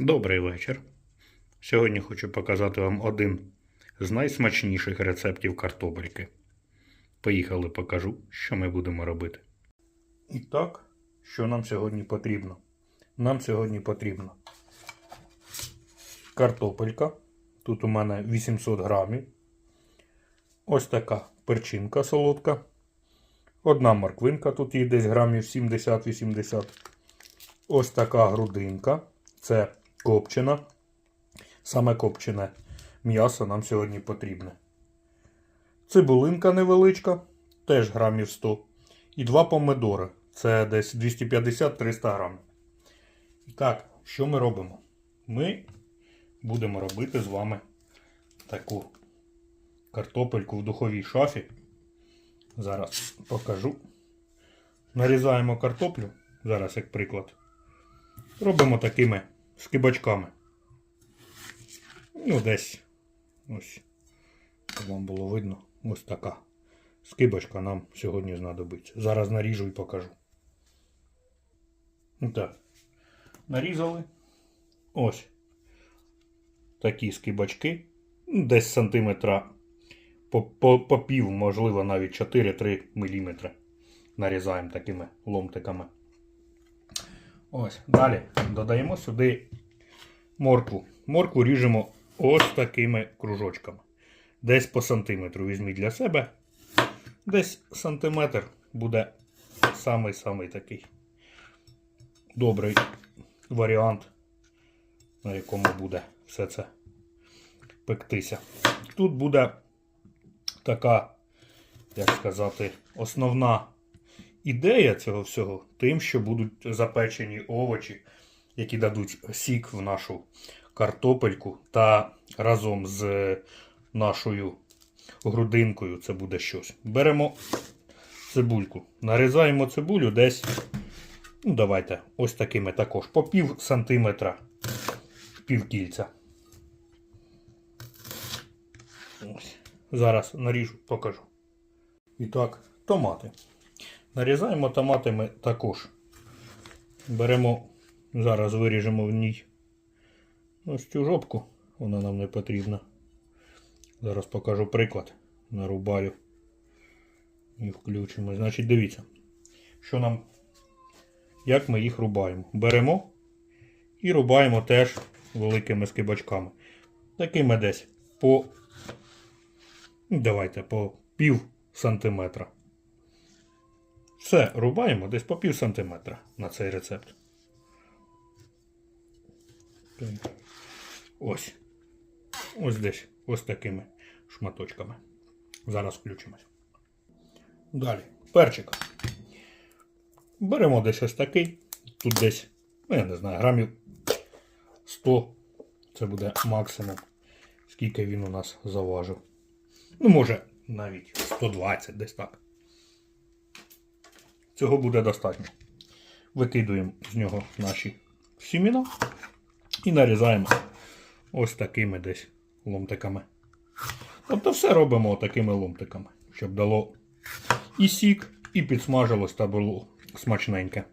Добрий вечір. Сьогодні хочу показати вам один з найсмачніших рецептів картопельки. Поїхали, покажу, що ми будемо робити. І так, що нам сьогодні потрібно? Нам сьогодні потрібно картопелька. Тут у мене 800 грамів. Ось така перчинка солодка. Одна морквинка, тут її десь грамів 70-80. Ось така грудинка. Це копчена. Саме копчене м'ясо нам сьогодні потрібне. Цибулинка невеличка, теж грамів 100. І два помидори. Це десь 250-300 грамів. І так, що ми робимо? Ми будемо робити з вами таку картопельку в духовій шафі. Зараз покажу. Нарізаємо картоплю, зараз як приклад. Робимо такими скибочками. Ну, десь ось, щоб вам було видно, ось така скибочка нам сьогодні знадобиться. Зараз наріжу і покажу. Ну, Так. Нарізали. Ось. Такі скибочки. Ну, Десь сантиметра по, по, по пів, можливо, навіть 4-3 мм. Нарізаємо такими ломтиками. Ось. Далі додаємо сюди моркву. Моркву ріжемо ось такими кружочками. Десь по сантиметру візьміть для себе. Десь сантиметр буде самий-самий такий добрий варіант, на якому буде все це пектися. Тут буде така, як сказати, основна ідея цього всього тим, що будуть запечені овочі, які дадуть сік в нашу картопельку, та разом з нашою грудинкою це буде щось. Беремо цибульку, нарізаємо цибулю десь, ну давайте, ось такими також, по пів сантиметра, пів кільця. Ось. Зараз наріжу, покажу. І так, томати. Нарізаємо томатами також. Беремо, зараз виріжемо в ній ось цю жопку, вона нам не потрібна. Зараз покажу приклад. Нарубаю і включимо. Значить, дивіться, що нам, як ми їх рубаємо. Беремо і рубаємо теж великими скибочками. Такими десь по, давайте, по пів сантиметра. Все, рубаємо десь по пів сантиметра на цей рецепт. Ось. Ось десь ось такими шматочками. Зараз включимось. Далі. Перчик. Беремо десь ось такий. Тут десь, ну я не знаю, грамів 100. Це буде максимум. Скільки він у нас заважив. Ну, може, навіть 120 десь так. Цього буде достатньо. Викидуємо з нього наші сіміна і нарізаємо ось такими десь ломтиками. Тобто все робимо такими ломтиками, щоб дало і сік, і підсмажилось та було смачненьке.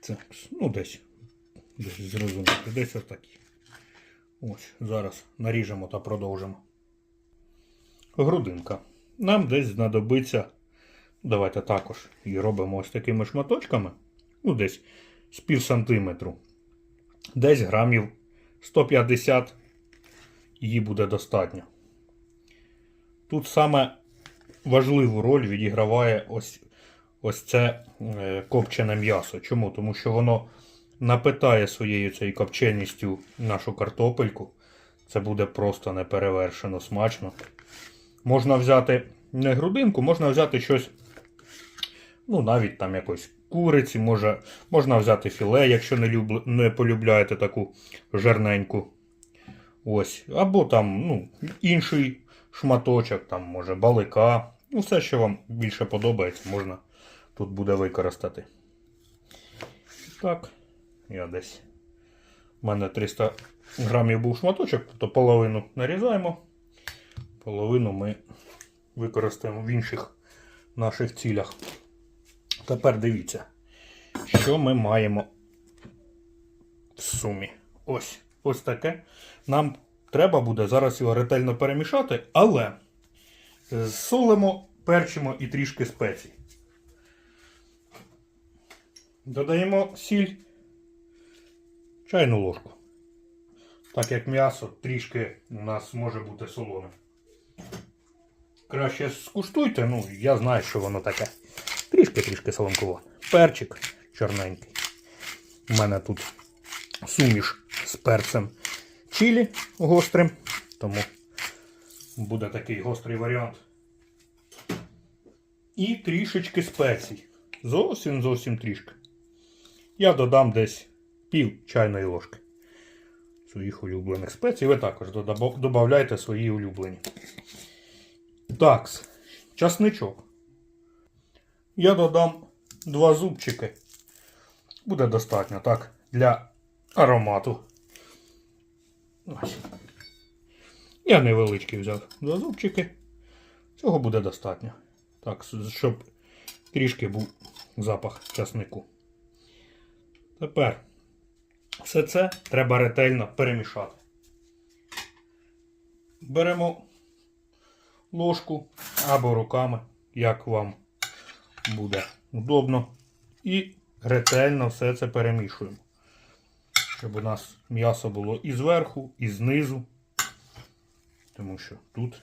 Це, ну десь, десь зрозуміти, десь отакі. Ось, зараз наріжемо та продовжимо. Грудинка. Нам десь знадобиться. Давайте також її робимо ось такими шматочками. Ну, десь з пів сантиметру. Десь грамів 150 її буде достатньо. Тут саме важливу роль відіграває ось ось це е, копчене м'ясо. Чому? Тому що воно напитає своєю цією копченістю нашу картопельку. Це буде просто неперевершено смачно. Можна взяти не грудинку, можна взяти щось, ну, навіть там якось куриці, може, можна взяти філе, якщо не, люб... не полюбляєте таку жерненьку. Ось. Або там ну, інший шматочок, там, може, балика. Ну, все, що вам більше подобається, можна тут буде використати. Так, я десь. У мене 300 грамів був шматочок, то половину нарізаємо. Половину ми використаємо в інших наших цілях. Тепер дивіться, що ми маємо в сумі. Ось. Ось таке. Нам треба буде зараз його ретельно перемішати, але солимо, перчимо і трішки спецій. Додаємо сіль, чайну ложку. Так як м'ясо трішки у нас може бути солоне. Краще скуштуйте, ну я знаю, що воно таке. Трішки-трішки солонково. Перчик чорненький. У мене тут суміш з перцем чилі гострим, тому буде такий гострий варіант. І трішечки спецій. Зовсім зовсім трішки. Я додам десь пів чайної ложки своїх улюблених спецій. Ви також додавайте свої улюблені. Такс, часничок. Я додам два зубчики. Буде достатньо, так, для аромату. Ось. Я невеличкий взяв два зубчики. Цього буде достатньо. Так, щоб трішки був запах часнику. Тепер все це треба ретельно перемішати. Беремо ложку або руками, як вам буде удобно. І ретельно все це перемішуємо. Щоб у нас м'ясо було і зверху, і знизу. Тому що тут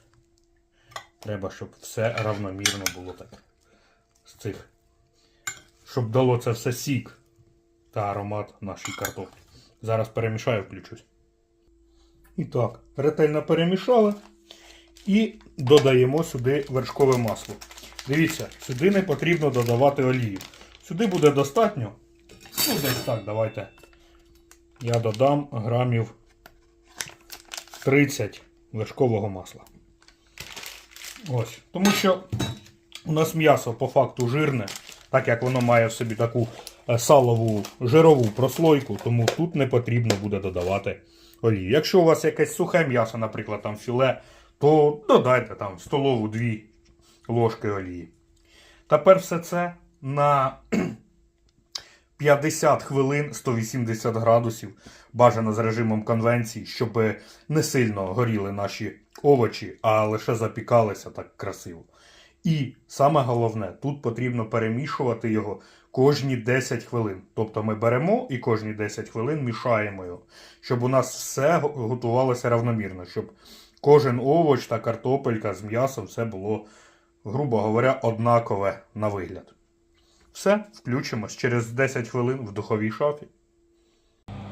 треба, щоб все равномірно було так. З цих. Щоб дало це все сік та аромат нашій картоплі. Зараз перемішаю, включусь. І так, ретельно перемішали. І додаємо сюди вершкове масло. Дивіться, сюди не потрібно додавати олію. Сюди буде достатньо. Ну, десь так, давайте. Я додам грамів 30 вершкового масла. Ось. Тому що у нас м'ясо по факту жирне, так як воно має в собі таку е, салову жирову прослойку, тому тут не потрібно буде додавати олію. Якщо у вас якесь сухе м'ясо, наприклад, там філе, то додайте там столову 2 ложки олії. Тепер все це на 50 хвилин 180 градусів, бажано з режимом конвенції, щоб не сильно горіли наші овочі, а лише запікалися так красиво. І саме головне, тут потрібно перемішувати його кожні 10 хвилин. Тобто ми беремо і кожні 10 хвилин мішаємо його, щоб у нас все готувалося равномірно, щоб кожен овоч та картопелька з м'ясом все було, грубо говоря, однакове на вигляд. Все, включимось через 10 хвилин в духовій шафі.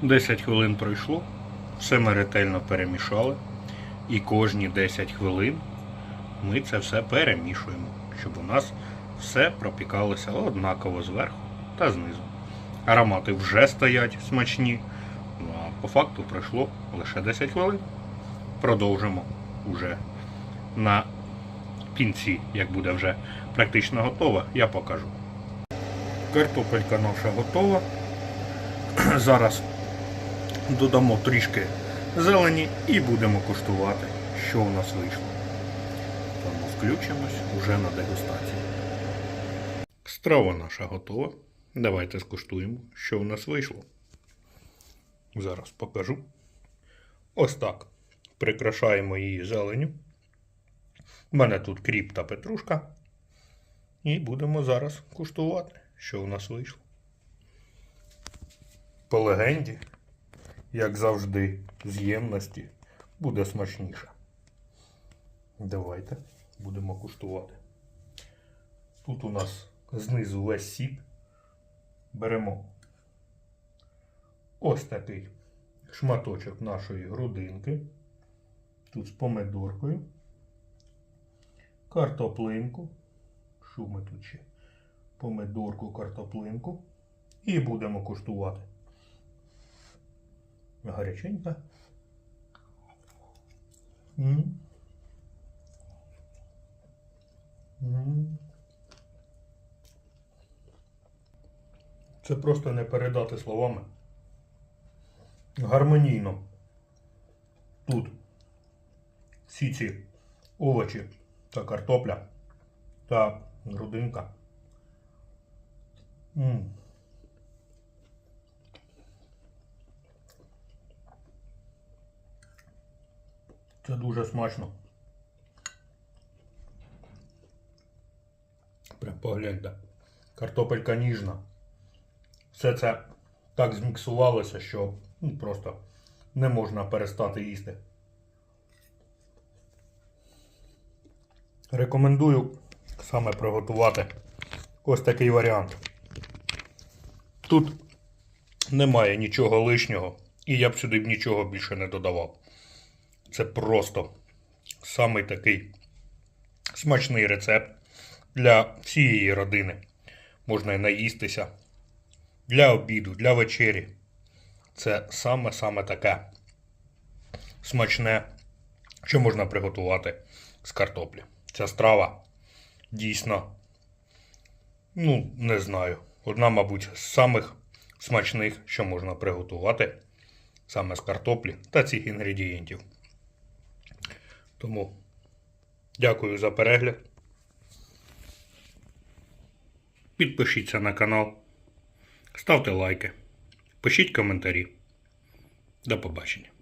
10 хвилин пройшло, все ми ретельно перемішали. І кожні 10 хвилин ми це все перемішуємо, щоб у нас все пропікалося однаково зверху та знизу. Аромати вже стоять смачні, ну а по факту пройшло лише 10 хвилин. Продовжимо уже на кінці, як буде вже практично готова, я покажу. Картопелька наша готова. Зараз додамо трішки зелені і будемо куштувати, що у нас вийшло. Тому включимось уже на дегустацію. Страва наша готова. Давайте скуштуємо, що у нас вийшло. Зараз покажу. Ось так. Прикрашаємо її зеленю. У мене тут кріп та петрушка. І будемо зараз куштувати, що у нас вийшло. По легенді, як завжди, з ємності буде смачніше. Давайте будемо куштувати. Тут у нас знизу весь сік. Беремо ось такий шматочок нашої грудинки. Тут з помидоркою. Картоплинку. Що тут ще? Помидорку, картоплинку. І будемо куштувати. Гаряченька. М. М. Це просто не передати словами. Гармонійно. Тут всі ці овочі та картопля та грудинка. М -м. Це дуже смачно. Прям погляньте. Картопелька ніжна. Все це так зміксувалося, що ну, просто не можна перестати їсти. Рекомендую саме приготувати ось такий варіант. Тут немає нічого лишнього, і я б сюди б нічого більше не додавав. Це просто самий такий смачний рецепт для всієї родини. Можна і наїстися для обіду, для вечері. Це саме-саме таке смачне, що можна приготувати з картоплі. Ця страва дійсно, ну, не знаю, одна, мабуть, з самих смачних, що можна приготувати саме з картоплі та цих інгредієнтів. Тому дякую за перегляд. Підпишіться на канал, ставте лайки, пишіть коментарі. До побачення.